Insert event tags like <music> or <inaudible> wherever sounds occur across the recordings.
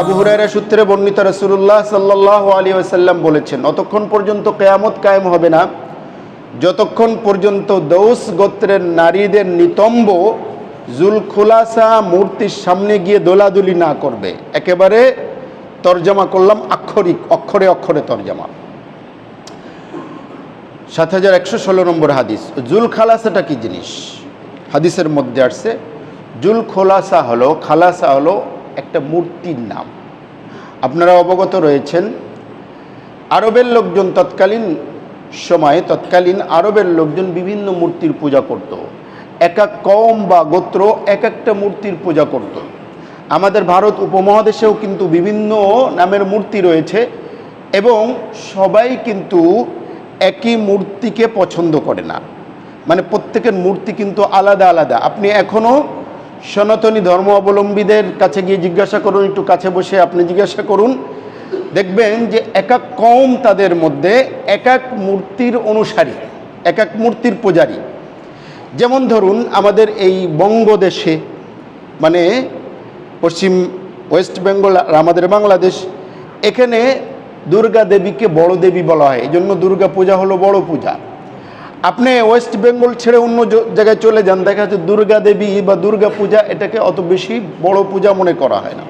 আবু হুরায়রা সূত্রে বর্ণিত রাসূলুল্লাহ সাল্লাল্লাহু আলাইহি ওয়াসাল্লাম বলেছেন, অতক্ষণ পর্যন্ত কিয়ামত কায়েম হবে না। যতক্ষণ পর্যন্ত দৌস গোত্রের নারীদের নিতম্ব জুলখুলাসা মূর্তির সামনে গিয়ে দোলাদুলি না করবে, একেবারে তর্জমা করলাম আক্ষরিক, অক্ষরে অক্ষরে তর্জমা। সাত হাজার একশো ষোলো নম্বর হাদিস জুল খালাসাটা কি জিনিস? হাদিসের মধ্যে আসছে জুল খোলাসা হলো, খালাসা হলো একটা মূর্তির নাম। আপনারা অবগত রয়েছেন, আরবের লোকজন তৎকালীন সময়ে, তৎকালীন আরবের লোকজন বিভিন্ন মূর্তির পূজা করত। এক এক কম বা গোত্র এক একটা মূর্তির পূজা করত। আমাদের ভারত উপমহাদেশেও কিন্তু বিভিন্ন নামের মূর্তি রয়েছে এবং সবাই কিন্তু একই মূর্তিকে পছন্দ করে না। মানে প্রত্যেকের মূর্তি কিন্তু আলাদা আলাদা। আপনি এখনও সনাতনী ধর্ম অবলম্বীদের কাছে গিয়ে জিজ্ঞাসা করুন, একটু কাছে বসে আপনি জিজ্ঞাসা করুন। দেখবেন যে এক এক কম তাদের মধ্যে এক এক মূর্তির অনুসারী, এক এক মূর্তির পূজারী। যেমন ধরুন, আমাদের এই বঙ্গদেশে মানে পশ্চিম ওয়েস্ট বেঙ্গল আমাদের বাংলাদেশ, এখানে দুর্গা দেবীকে বড় দেবী বলা হয়, এই জন্য দুর্গা পূজা হলো বড় পূজা। আপনি ওয়েস্ট বেঙ্গল ছেড়ে অন্য জায়গায় চলে যান, দেখা যাচ্ছে দুর্গা দেবী বা দুর্গা পূজা এটাকে অত বেশি বড় পূজা মনে করা হয় না।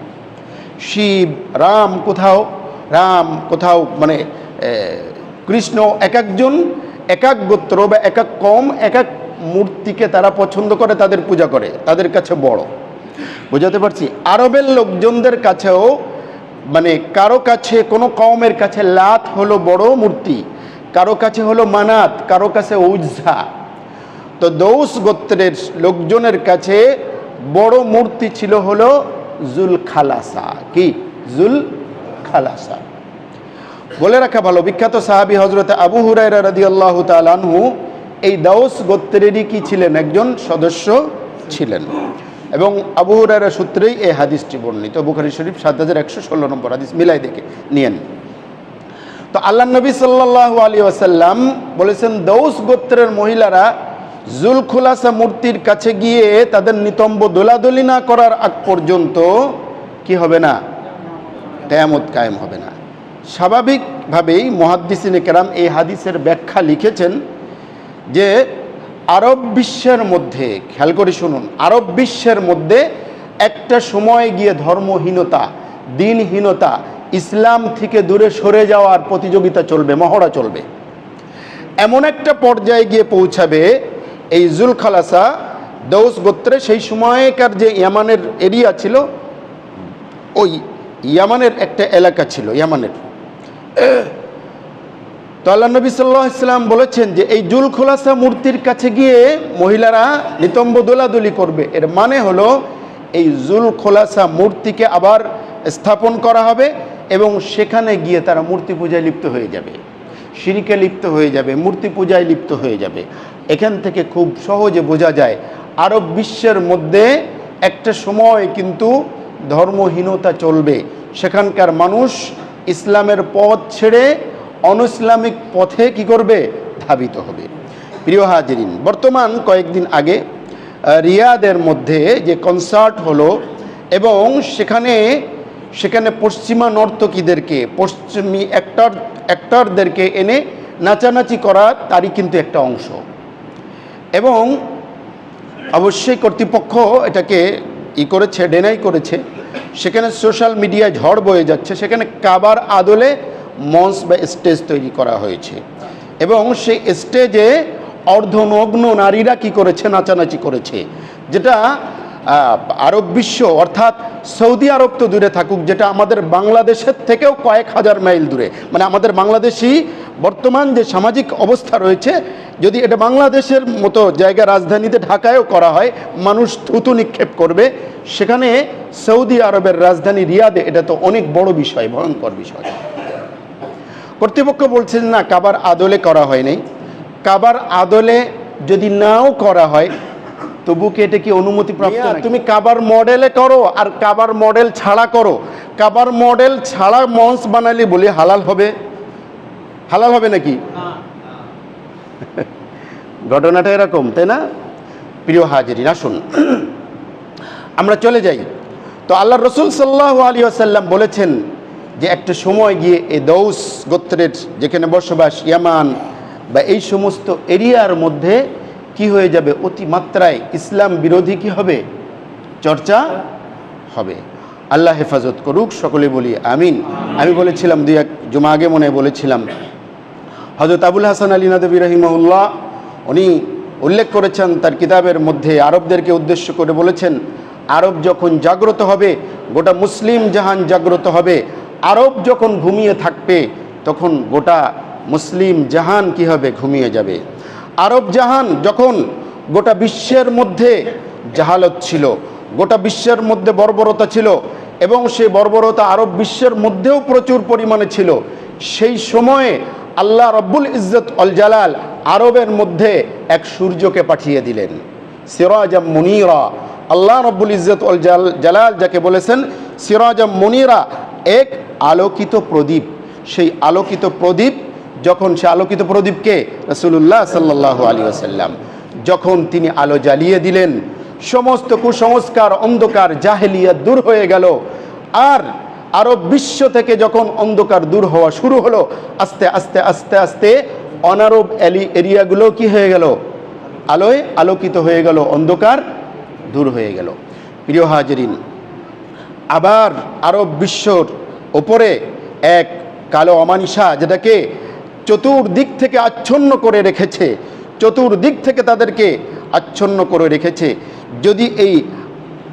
শিব, রাম কোথাও রাম কোথাও মানে কৃষ্ণ এক একজন, এক এক গোত্র বা এক এক কম, এক এক মূর্তিকে তারা পছন্দ করে, তাদের পূজা করে, তাদের কাছে বড়। বোঝাতে পারছি? আরবের লোকজনদের কাছেও মানে কারও কাছে কোনো কমের কাছে লাত হলো বড় মূর্তি, কারও কাছে হলো মানাত, কারও কাছে উজ্জা তো দৌস গোত্রের লোকজনের কাছে বড় মূর্তি ছিল হলো জুল খালাসা কি? জুল খালাসা বলে রাখা ভালো, বিখ্যাত সাহাবি হজরত আবু হুরাইরা রাদি আল্লাহ তালানহু এই দাউস গোত্রেরই কি ছিলেন? একজন সদস্য ছিলেন। এবং আবু হুরাইরা সূত্রেই এই হাদিসটি বর্ণিত। বুখারি শরীফ সাত হাজার একশো ষোলো নম্বর হাদিস। মিলাই দেখে নিয়েন। তো আল্লাহ নবী সাল্লাহ আলী আসাল্লাম বলেছেন, দৌস গোত্রের মহিলারা জুলখুলাসা মূর্তির কাছে গিয়ে তাদের নিতম্ব দোলাদলি না করার আগ পর্যন্ত কি হবে না? কেয়ামত কায়েম হবে না। স্বাভাবিকভাবেই মহাদ্দিসিনে কেরাম এই হাদিসের ব্যাখ্যা লিখেছেন যে আরব বিশ্বের মধ্যে, খেয়াল করে শুনুন, আরব বিশ্বের মধ্যে একটা সময় গিয়ে ধর্মহীনতা, দিনহীনতা, ইসলাম থেকে দূরে সরে যাওয়ার প্রতিযোগিতা চলবে, মহড়া চলবে। এমন একটা পর্যায়ে গিয়ে পৌঁছাবে এই জুল খালাসা দৌস গোত্রে, সেই সময়কার যে ইয়ামানের এরিয়া ছিল, ওই ইয়ামানের একটা এলাকা ছিল, ইয়ামানের। তো আল্লাহ নবী সাল্লাহ ইসলাম বলেছেন যে এই জুল খোলাসা মূর্তির কাছে গিয়ে মহিলারা নিতম্ব দোলাদুলি করবে। এর মানে হলো এই জুল খোলাসা মূর্তিকে আবার স্থাপন করা হবে এবং সেখানে গিয়ে তারা মূর্তি পূজায় লিপ্ত হয়ে যাবে। সিঁড়িকে লিপ্ত হয়ে যাবে, মূর্তি পূজায় লিপ্ত হয়ে যাবে। এখান থেকে খুব সহজে বোঝা যায়, আরব বিশ্বের মধ্যে একটা সময় কিন্তু ধর্মহীনতা চলবে। সেখানকার মানুষ ইসলামের পথ ছেড়ে অনইসলামিক পথে কি করবে? ধাবিত হবে। প্রিয় হাজিরিন, বর্তমান কয়েকদিন আগে রিয়াদের মধ্যে যে কনসার্ট হলো এবং সেখানে সেখানে পশ্চিমা নর্তকীদেরকে, পশ্চিমী অ্যাক্টর অ্যাক্টরদেরকে এনে নাচানাচি করা তারই কিন্তু একটা অংশ। এবং অবশ্যই কর্তৃপক্ষ এটাকে ই করেছে ডেনাই করেছে। সেখানে সোশ্যাল মিডিয়ায় ঝড় বয়ে যাচ্ছে। সেখানে কাবার আদলে মঞ্চ বা স্টেজ তৈরি করা হয়েছে। এবং সেই স্টেজে অর্ধনগ্ন নারীরা কি করেছে? নাচানাচি করেছে। যেটা আরব বিশ্ব, অর্থাৎ সৌদি আরব তো দূরে থাকুক, যেটা আমাদের বাংলাদেশের থেকেও কয়েক হাজার মাইল দূরে। মানে আমাদের বাংলাদেশি বর্তমান যে সামাজিক অবস্থা রয়েছে, যদি এটা বাংলাদেশের মতো জায়গা রাজধানীতে ঢাকায়ও করা হয়, মানুষ থুতু নিক্ষেপ করবে। সেখানে সৌদি আরবের রাজধানী রিয়াদে এটা তো অনেক বড় বিষয়, ভয়ঙ্কর বিষয়। কর্তৃপক্ষ বলছেন না কাবার আদলে করা হয় নাই। কাবার আদলে যদি নাও করা হয় তবু কি এটা কি অনুমতি প্রাপ্ত তুমি কাবার মডেলে করো আর কাবার মডেল ছাড়া করো। কাবার মডেল ছাড়া মঞ্চ বানালে বলি হালাল হবে? হালাল হবে নাকি? <laughs> ঘটনাটা এরকম তাই না? প্রিয় হাজিরিন আসুন। <clears throat> আমরা চলে যাই। তো আল্লাহ রসুল সাল্লাহ আলী আসাল্লাম বলেছেন যে একটা সময় গিয়ে এই দৌস গোত্রের যেখানে বসবাস, ইয়ামান বা এই সমস্ত এরিয়ার মধ্যে কি হয়ে যাবে? অতিমাত্রায় ইসলাম বিরোধী কি হবে? চর্চা হবে। আল্লাহ হেফাজত করুক, সকলে বলি আমিন। আমি বলেছিলাম, দুই এক জমা আগে মনে বলেছিলাম। হজরত আবুল হাসান আলী নদবী রহিমউল্লাহ উনি উল্লেখ করেছেন, তার কিতাবের মধ্যে আরবদেরকে উদ্দেশ্য করে বলেছেন, আরব যখন জাগ্রত হবে, গোটা মুসলিম জাহান জাগ্রত হবে আরব যখন ঘুমিয়ে থাকবে, তখন গোটা মুসলিম জাহান কি হবে ঘুমিয়ে যাবে? আরব জাহান যখন গোটা বিশ্বের মধ্যে জাহালত ছিল, গোটা বিশ্বের মধ্যে বর্বরতা ছিল এবং সেই বর্বরতা আরব বিশ্বের মধ্যেও প্রচুর পরিমাণে ছিল, সেই সময়ে আল্লাহ রব্বুল ইজ্জত অল জালাল আরবের মধ্যে এক সূর্যকে পাঠিয়ে দিলেন। সিরাজাম মুনিরা। আল্লাহ রব্বুল ইজ্জত অল জাল- জালাল যাকে বলেছেন, সিরাজাম মুনিরা এক আলোকিত প্রদীপ। সেই আলোকিত প্রদীপ যখন, সে আলোকিত প্রদীপকে রসুল্লাহ সাল্লাহ আলী আসাল্লাম যখন তিনি আলো জ্বালিয়ে দিলেন, সমস্ত কুসংস্কার, অন্ধকার জাহেলিয়া দূর হয়ে গেল। আর আরব বিশ্ব থেকে যখন অন্ধকার দূর হওয়া শুরু হলো, আস্তে আস্তে আস্তে আস্তে অনারব এলি এরিয়াগুলো কি হয়ে গেল? আলোয় আলোকিত হয়ে গেল, অন্ধকার দূর হয়ে গেল। প্রিয় হাজরিন, আবার আরব বিশ্বর ওপরে এক কালো অমানিসা যেটাকে চতুর্দিক থেকে আচ্ছন্ন করে রেখেছে, চতুর্দিক থেকে তাদেরকে আচ্ছন্ন করে রেখেছে। যদি এই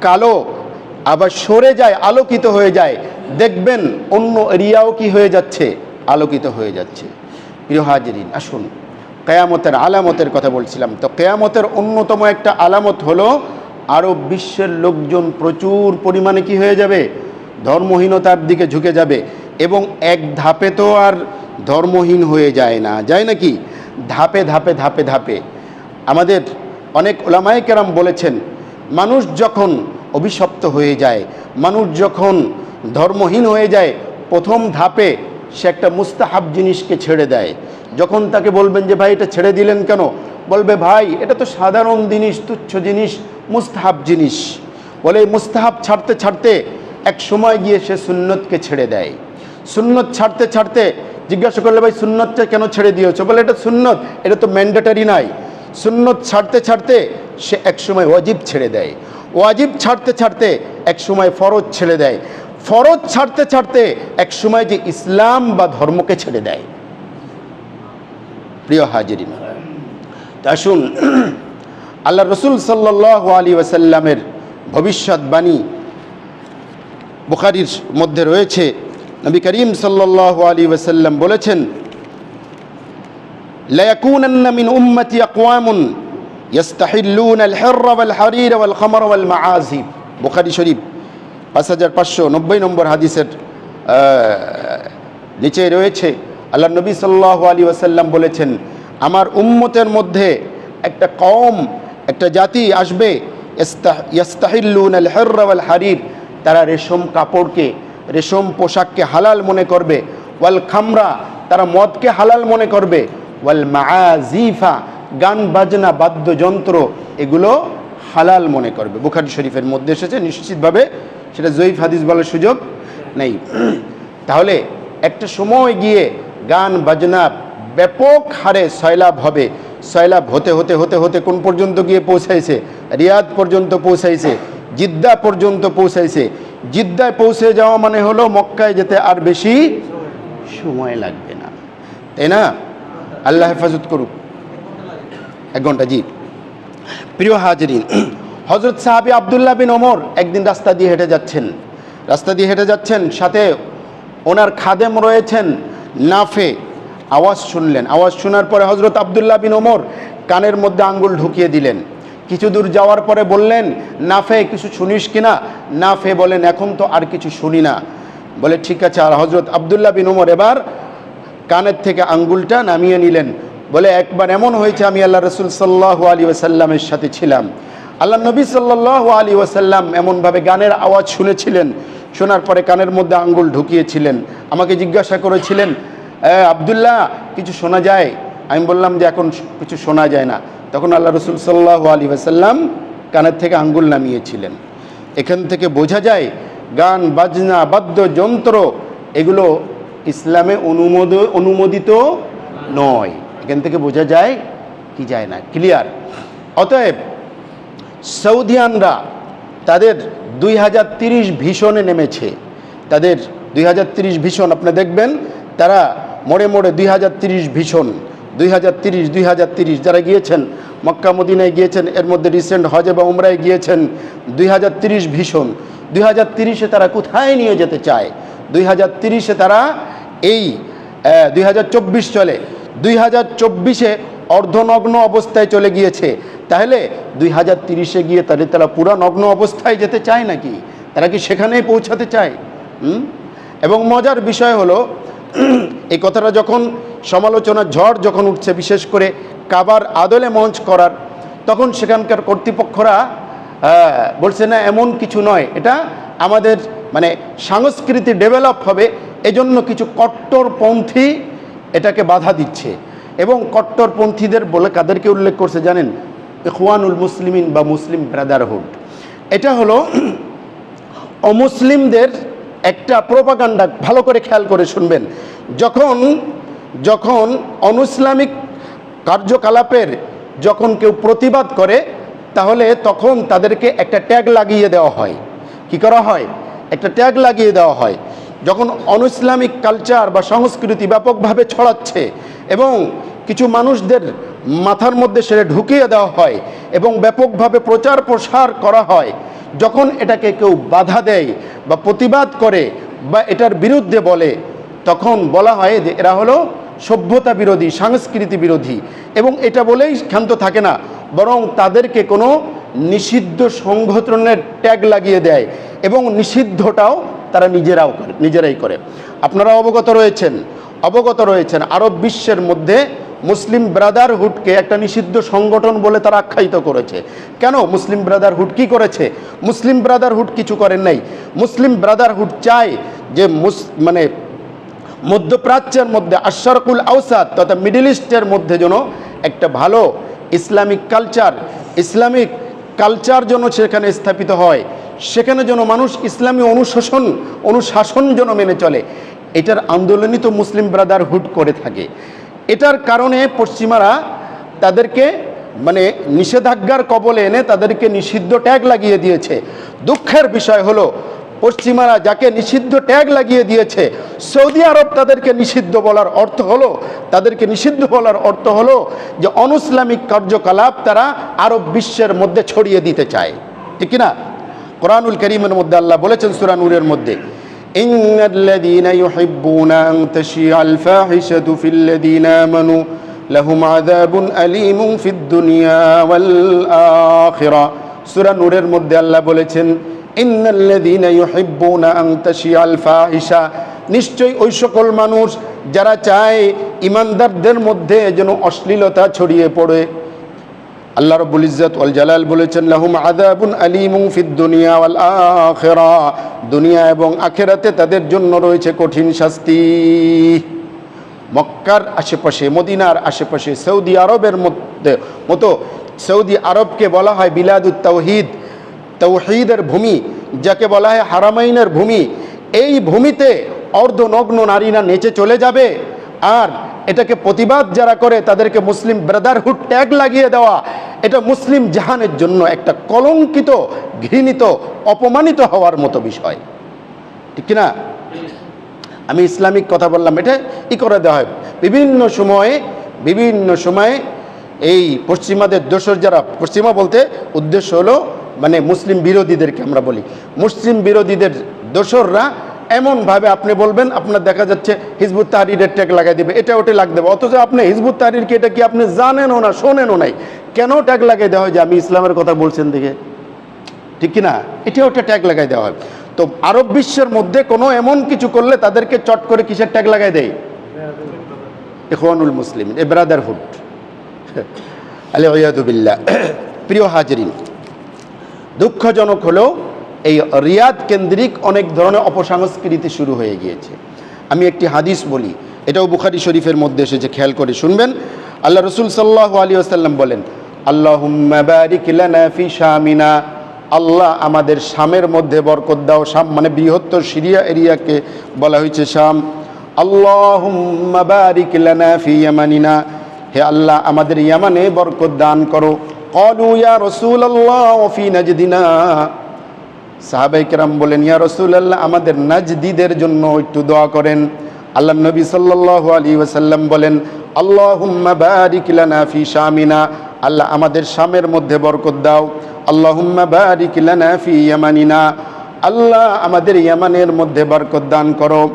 কালো আবার সরে যায়, আলোকিত হয়ে যায়, দেখবেন অন্য এরিয়াও কি হয়ে যাচ্ছে? আলোকিত হয়ে যাচ্ছে। প্রিয় হাজিরিন, আসুন, কেয়ামতের আলামতের কথা বলছিলাম। তো কেয়ামতের অন্যতম একটা আলামত হলো, আরব বিশ্বের লোকজন প্রচুর পরিমাণে কি হয়ে যাবে? ধর্মহীনতার দিকে ঝুঁকে যাবে এবং এক ধাপে তো আর ধর্মহীন হয়ে যায় না। যায় নাকি ধাপে ধাপে ধাপে ধাপে। আমাদের অনেক ওলামায় কেরাম বলেছেন, মানুষ যখন অভিশপ্ত হয়ে যায়, মানুষ যখন ধর্মহীন হয়ে যায়, প্রথম ধাপে সে একটা মুস্তাহাব জিনিসকে ছেড়ে দেয়। যখন তাকে বলবেন যে, ভাই, এটা ছেড়ে দিলেন কেন? বলবে, ভাই, এটা তো সাধারণ জিনিস, তুচ্ছ জিনিস, মুস্তাহাব জিনিস। বলে মুস্তাহাব ছাড়তে ছাড়তে এক সময় গিয়ে সে সুন্নতকে ছেড়ে দেয়। সুন্নত ছাড়তে ছাড়তে জিজ্ঞাসা করলে, ভাই, সুন্নতটা কেন ছেড়ে দিয়েছ? বলে, এটা সুন্নত, এটা তো ম্যান্ডেটারি নাই সুন্নত ছাড়তে ছাড়তে সে একসময় ওয়াজিব ছেড়ে দেয়। ওয়াজিব ছাড়তে ছাড়তে একসময় ফরজ ছেড়ে দেয়। ফরজ ছাড়তে ছাড়তে একসময় যে ইসলাম বা ধর্মকে ছেড়ে দেয়। প্রিয় হাজিরিন, তা আসুন <clears throat> আল্লাহ রসুল সাল্লাহ আলী ওয়াসাল্লামের ভবিষ্যৎবাণী বুখারির মধ্যে রয়েছে নবী করিম সাল্লাহ আলী ওয়াসাল্লাম বলেছেন ليكونن من أمتي أقوام يستحلون الحر والحرير والخمر والمعازف বুখারি শরীফ পাঁচ হাজার পাঁচশো নব্বই নম্বর হাদিসের আহ, নিচে রয়েছে আল্লাহ নবী সাল্লাহ আলী ওয়াসাল্লাম বলেছেন আমার উম্মতের মধ্যে একটা কম একটা জাতি আসবে ইয়াস্তাহিল্লুন আল হর্র ওয়াল হারির তারা রেশম কাপড়কে, রেশম পোশাককে হালাল মনে করবে। ওয়াল খামরা, তারা মদকে হালাল মনে করবে। ওয়াল মাআজিফা গান, বাজনা, বাদ্যযন্ত্র, এগুলো হালাল মনে করবে। বুখারি শরীফের মধ্যে এসেছে, নিশ্চিতভাবে সেটা জয়ীফ হাদিস বলার সুযোগ নেই। তাহলে একটা সময় গিয়ে গান, বাজনা ব্যাপক হারে সয়লাভ হবে। সয়লাভ হতে হতে হতে হতে কোন পর্যন্ত গিয়ে পৌঁছাইছে? রিয়াদ পর্যন্ত পৌঁছাইছে। জিদ্দা পর্যন্ত পৌঁছাইছে। জিদ্দায় পৌঁছে যাওয়া মানে হলো মক্কায় যেতে আর বেশি সময় লাগবে না। তাই না? আল্লাহ হেফাজত করুক। এক ঘণ্টা, জি। প্রিয় হাজরিন হজরত সাহাবি আবদুল্লাহ বিন ওমর একদিন রাস্তা দিয়ে হেঁটে যাচ্ছেন। রাস্তা দিয়ে হেঁটে যাচ্ছেন, সাথে ওনার খাদেম রয়েছেন, নাফে। আওয়াজ শুনলেন। আওয়াজ শোনার পরে হজরত আবদুল্লাহ বিন ওমর কানের মধ্যে আঙ্গুল ঢুকিয়ে দিলেন। কিছু দূর যাওয়ার পরে বললেন নাফে কিছু শুনিস কিনা নাফে বলেন এখন তো আর কিছু শুনি না। বলে ঠিক আছে আর হজরত আবদুল্লাহ বিন ওমর এবার কানের থেকে আঙ্গুলটা নামিয়ে নিলেন। বলে একবার এমন হয়েছে আমি আল্লাহ রসুল সাল্লাহ আলী ওসাল্লামের সাথে ছিলাম। আল্লাহ নবী সাল্লাহ আলী ওসাল্লাম এমনভাবে গানের আওয়াজ শুনেছিলেন শোনার পরে কানের মধ্যে আঙ্গুল ঢুকিয়েছিলেন। আমাকে জিজ্ঞাসা করেছিলেন "এ, আবদুল্লাহ কিছু শোনা যায়? আমি বললাম যে এখন কিছু শোনা যায় না। তখন আল্লাহ রসুল সাল্লাহ আলী আসাল্লাম কানের থেকে আঙ্গুল নামিয়েছিলেন। এখান থেকে বোঝা যায়, গান, বাজনা বাদ্যযন্ত্র এগুলো ইসলামে অনুমোদ, অনুমোদিত নয়। এখান থেকে বোঝা যায়, কি যায় না, ক্লিয়ার। অতএব সৌদিয়ানরা তাদের দুই হাজার তিরিশ ভীষণে নেমেছে। তাদের দুই হাজার তিরিশ ভীষণ, আপনি দেখবেন, তারা মোড়ে মোড়ে দুই হাজার তিরিশ ভীষণ। দুই হাজার তিরিশ, দুই হাজার তিরিশ যারা গিয়েছেন, মক্কা, মদিনায় গিয়েছেন, এর মধ্যে রিসেন্ট হজে বা উমরায় গিয়েছেন, দুই হাজার তিরিশ ভীষণ। দুই হাজার তিরিশে তারা কোথায় নিয়ে যেতে চায়? দুই হাজার তিরিশে তারা এই দুই হাজার চব্বিশ চলে। দুই হাজার চব্বিশে অর্ধনগ্ন অবস্থায় চলে গিয়েছে। তাহলে দুই হাজার তিরিশে গিয়ে তাদের তারা পুরা নগ্ন অবস্থায় যেতে চায় নাকি? তারা কি সেখানেই পৌঁছাতে চায়? এবং মজার বিষয় হলো <clears throat> এই কথাটা যখন সমালোচনা ঝড় যখন উঠছে, বিশেষ করে কাবার আদলে মঞ্চ করার, তখন সেখানকার কর্তৃপক্ষরা বলছে, না, এমন কিছু নয়। এটা আমাদের মানে সংস্কৃতি ডেভেলপ হবে। এজন্য কিছু কট্টরপন্থী এটাকে বাধা দিচ্ছে। এবং কট্টরপন্থীদের বলে কাদেরকে উল্লেখ করছে জানেন? ইখওয়ানুল মুসলিমিন বা মুসলিম ব্রাদারহুড। এটা হলো <clears throat> অমুসলিমদের একটা প্রোপাগান্ডা ভালো করে খেয়াল করে শুনবেন। যখন যখন অনুসলামিক কার্যকলাপের যখন কেউ প্রতিবাদ করে, তাহলে তখন তাদেরকে একটা ট্যাগ লাগিয়ে দেওয়া হয়। কি করা হয়? একটা ট্যাগ লাগিয়ে দেওয়া হয়। যখন অনুসলামিক কালচার বা সংস্কৃতি ব্যাপকভাবে ছড়াচ্ছে এবং কিছু মানুষদের মাথার মধ্যে সেটা ঢুকিয়ে দেওয়া হয় এবং ব্যাপকভাবে প্রচার প্রসার করা হয় যখন এটাকে কেউ বাধা দেয় বা প্রতিবাদ করে বা এটার বিরুদ্ধে বলে, তখন বলা হয় যে এরা হলো সভ্যতা বিরোধী, সংস্কৃতি বিরোধী। এবং এটা বলেই ক্ষান্ত থাকে না, বরং তাদেরকে কোনো নিষিদ্ধ সংগঠনের ট্যাগ লাগিয়ে দেয় এবং নিষিদ্ধটাও তারা নিজেরাও করে, নিজেরাই করে। আপনারা অবগত রয়েছেন অবগত রয়েছেন, আরব বিশ্বের মধ্যে মুসলিম ব্রাদারহুডকে একটা নিষিদ্ধ সংগঠন বলে তারা আখ্যায়িত করেছে। কেন মুসলিম ব্রাদারহুড কি করেছে? মুসলিম ব্রাদারহুড কিছু করেন নাই। মুসলিম ব্রাদারহুড চায় যে মুস মানে মধ্যপ্রাচ্যের মধ্যে আশারকুল আউসাদ তথা মিডিল ইস্টের মধ্যে যেন একটা ভালো ইসলামিক কালচার ইসলামিক কালচার যেন সেখানে স্থাপিত হয়, সেখানে যেন মানুষ ইসলামী অনুশাসন অনুশাসন যেন মেনে চলে। এটার আন্দোলনই তো মুসলিম ব্রাদারহুড করে থাকে। এটার কারণে পশ্চিমারা তাদেরকে মানে নিষেধাজ্ঞার কবলে এনে তাদেরকে নিষিদ্ধ ট্যাগ লাগিয়ে দিয়েছে। দুঃখের বিষয় হলো, পশ্চিমারা যাকে নিষিদ্ধ ট্যাগ লাগিয়ে দিয়েছে, সৌদি আরব তাদেরকে নিষিদ্ধ বলার অর্থ হলো, তাদেরকে নিষিদ্ধ বলার অর্থ হলো যে অনুসলামিক কার্যকলাপ তারা আরব বিশ্বের মধ্যে ছড়িয়ে দিতে চায়। ঠিক না? কোরআনুল করিমের মধ্যে আল্লাহ বলেছেন সুরানুরের মধ্যে إن الذين يحبون أن تشيع الفاحشة في الذين آمنوا لهم عذاب أليم في الدنيا والآخرة সূরা নূরের মধ্যে আল্লাহ বলেছেন ইন্নাল্লাযীনা ইউহিব্বুনা আন তাশিয়াল ফাহিশা নিশ্চয়ই ওই সকল মানুষ যারা চায় ইমানদারদের মধ্যে যেন অশ্লীলতা ছড়িয়ে পড়ে আল্লাহ রব্বুল ইজ্জত ওয়াল জালাল বলেছেন, লাহুম আযাবুন আলীমুন ফিদ দুনিয়া ওয়াল আখিরা দুনিয়া এবং আখিরাতে তাদের জন্য রয়েছে কঠিন শাস্তি। মক্কার আশেপাশে, মদিনার আশেপাশে, সৌদি আরবের মধ্যে মতো, সৌদি আরবকে বলা হয় বিলাদুত তাওহিদ। তৌহিদের ভূমি, যাকে বলা হয় হারামাইনের ভূমি, এই ভূমিতে অর্ধনগ্ন নারীরা নেচে চলে যাবে। আর এটাকে প্রতিবাদ যারা করে, তাদেরকে মুসলিম ব্রাদারহুড ট্যাগ লাগিয়ে দেওয়া। এটা মুসলিম জাহানের জন্য একটা কলঙ্কিত, ঘৃণিত, অপমানিত হওয়ার মতো বিষয়। ঠিক না আমি ইসলামিক কথা বললাম, এটা ই করে দেওয়া হয়। বিভিন্ন সময়ে বিভিন্ন সময়ে এই পশ্চিমাদের দোসর যারা, পশ্চিমা বলতে উদ্দেশ্য হলো মানে মুসলিম বিরোধীদেরকে আমরা বলি। মুসলিম বিরোধীদের দোসররা এমনভাবে আপনি বলবেন, আপনার দেখা যাচ্ছে হিজবুত তাহরিরের ট্যাগ লাগাই দেবে, এটা ওটা লাগ দেবে। অথচ আপনি হিজবুত তাহরিরকে এটা কি আপনি জানেনও না, শোনেনও নাই? কেন ট্যাগ লাগাই দেওয়া হয় যে আমি ইসলামের কথা বলছেন দেখে ঠিক কি না? এটাও একটা ট্যাগ লাগাই দেওয়া হয়। তো আরব বিশ্বের মধ্যে কোনো এমন কিছু করলে তাদেরকে চট করে কিসের ট্যাগ লাগাই দেয়? ইখওয়ানুল মুসলিম এ ব্রাদারহুড। আলে ওয়াদুবিল্লাহ প্রিয় হাজরিন, দুঃখজনক হলেও এই রিয়াদ কেন্দ্রিক অনেক ধরনের অপসংস্কৃতি শুরু হয়ে গিয়েছে। আমি একটি হাদিস বলি, এটাও বুখারি শরীফের মধ্যে এসেছে, খেয়াল করে শুনবেন। আল্লাহ রসুল সাল্লাহ আলী আসাল্লাম বলেন ফি শামিনা। আল্লাহ আমাদের শামের মধ্যে বরকত দাও, শাম মানে বৃহত্তর সিরিয়া এরিয়াকে বলা হয়েছে শাম। ইয়ামানিনা। হে আল্লাহ, আমাদের ইয়ামানে বরকত দান করো। ক্বালু ইয়া ফি নাজদিনা। সাহাবাই কেরাম বলেন, ইয়া রসুল্লাহ আমাদের নাজদিদের জন্য একটু দোয়া করেন। আল্লাহ নবী সাল্লু আলী ওসাল্লাম বলেন ফি শামিনা। আল্লাহ, আমাদের শামের মধ্যে বরকত দাও। ফি ইয়ামানিনা। আল্লাহ, আমাদের ইয়ামানের মধ্যে বরকত দান করো।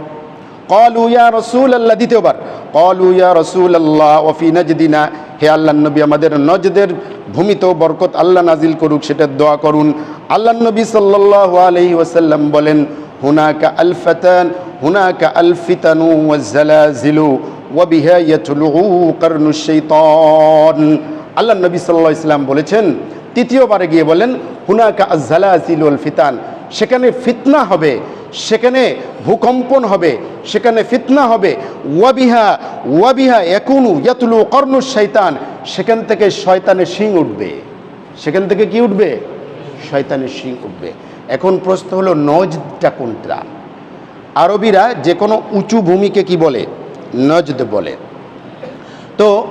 কলু ইয়া রসুল আল্লাহ দ্বিতীয়বার। কলু ইয়া রসুল আল্লাহ ওফি নজদিনা হে আল্লাহ নবী, আমাদের নজদের ভূমিতেও বরকত আল্লাহ নাজিল করুক, সেটা দোয়া করুন। আল্লাহ নবী সাল্লাল্লাহু আলাইহি ওয়াসাল্লাম বলেন, হুনাকা আল ফাতান হুনাকা আল ফিতানু ওয়াজ্জালাজিলু, ওয়া বিহা ইয়াতলু কারনু শাইতান। আল্লাহ নবী সাল্লাল্লাহু আলাইহি বলেছেন, তৃতীয়বারে গিয়ে বলেন, হুনাকা আজ্জালাজিলু ওয়াল ফিতান সেখানে ফিতনা হবে, সেখানে ভূকম্পন হবে, সেখানে ফিতনা হবে। ওয়াবিহা ওয়াবিহা একুনু ইয়াতুলু কর্ণ শৈতান সেখান থেকে শয়তানের শিং উঠবে। সেখান থেকে কি উঠবে? শয়তানের শিং উঠবে। এখন প্রশ্ন হলো নজদটা কোনটা? আরবিরা যে কোনো উঁচু ভূমিকে কি বলে? নজদ বলে। তো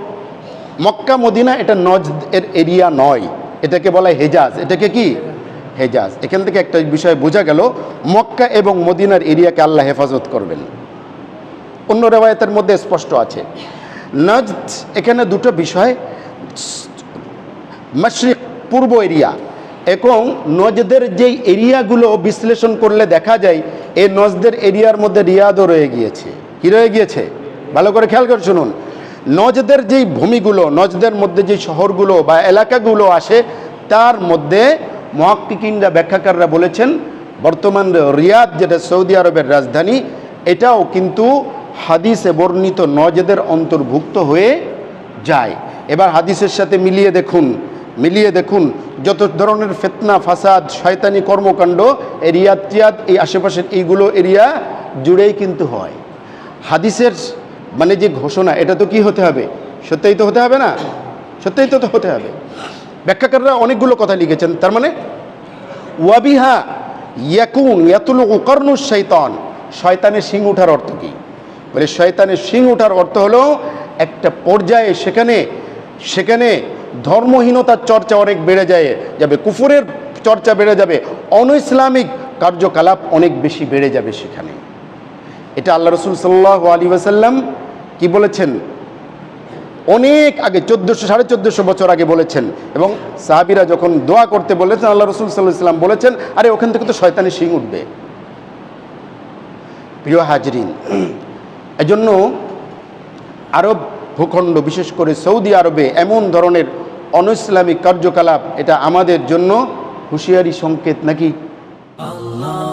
মক্কা, মদিনা এটা নজদ এর এরিয়া নয়। এটাকে বলা হেজাজ। এটাকে কি? হেজাজ। এখান থেকে একটা বিষয় বোঝা গেল, মক্কা এবং মদিনার এরিয়াকে আল্লাহ হেফাজত করবেন। অন্য রেওয়ায়তের মধ্যে স্পষ্ট আছে। নজদ এখানে দুটো বিষয়। মশরিক পূর্ব এরিয়া এবং নজদের যেই এরিয়াগুলো বিশ্লেষণ করলে দেখা যায়, এই নজদের এরিয়ার মধ্যে রিয়াদও রয়ে গিয়েছে। কি রয়ে গিয়েছে? ভালো করে খেয়াল করে শুনুন। নজদের যেই ভূমিগুলো, নজদের মধ্যে যে শহরগুলো বা এলাকাগুলো আসে, তার মধ্যে মহাক্কিকিনরা ব্যাখ্যাকাররা বলেছেন, বর্তমান রিয়াদ, যেটা সৌদি আরবের রাজধানী, এটাও কিন্তু হাদিসে বর্ণিত নজদের অন্তর্ভুক্ত হয়ে যায়। এবার হাদিসের সাথে মিলিয়ে দেখুন মিলিয়ে দেখুন, যত ধরনের ফেতনা, ফাসাদ, শয়তানি কর্মকাণ্ড, এই রিয়াদ টিয়াদ এই আশেপাশের এইগুলো এরিয়া জুড়েই কিন্তু হয়। হাদিসের মানে যে ঘোষণা, এটা তো কি হতে হবে? সত্যিই তো হতে হবে না? সত্যিই তো হতে হবে। ব্যাখ্যাকাররা অনেকগুলো কথা লিখেছেন। তার মানে ওয়াবিহা ইয়াকুন ইয়াতুল কর্ণু শৈতান। শয়তানের শিং ওঠার অর্থ কী? বলে শয়তানের শিং ওঠার অর্থ হলো, একটা পর্যায়ে সেখানে সেখানে ধর্মহীনতার চর্চা অনেক বেড়ে যায়, যাবে কুফুরের চর্চা বেড়ে যাবে অন ইসলামিক কার্যকলাপ অনেক বেশি বেড়ে যাবে সেখানে। এটা আল্লাহ রসুল সাল্লাহ আলী ওয়াসাল্লাম কি বলেছেন? অনেক আগে, চোদ্দোশো, সাড়ে চোদ্দোশো বছর আগে বলেছেন এবং সাহাবিরা যখন দোয়া করতে বলেছেন, আল্লাহ রসুল সাল্লাহ সাল্লাম বলেছেন, আরে, ওখান থেকে তো শয়তানি শিং উঠবে। প্রিয় হাজরিন, এজন্য আরব ভূখণ্ড, বিশেষ করে সৌদি আরবে, এমন ধরনের অনইসলামিক কার্যকলাপ, এটা আমাদের জন্য হুঁশিয়ারি, সংকেত নাকি? Allah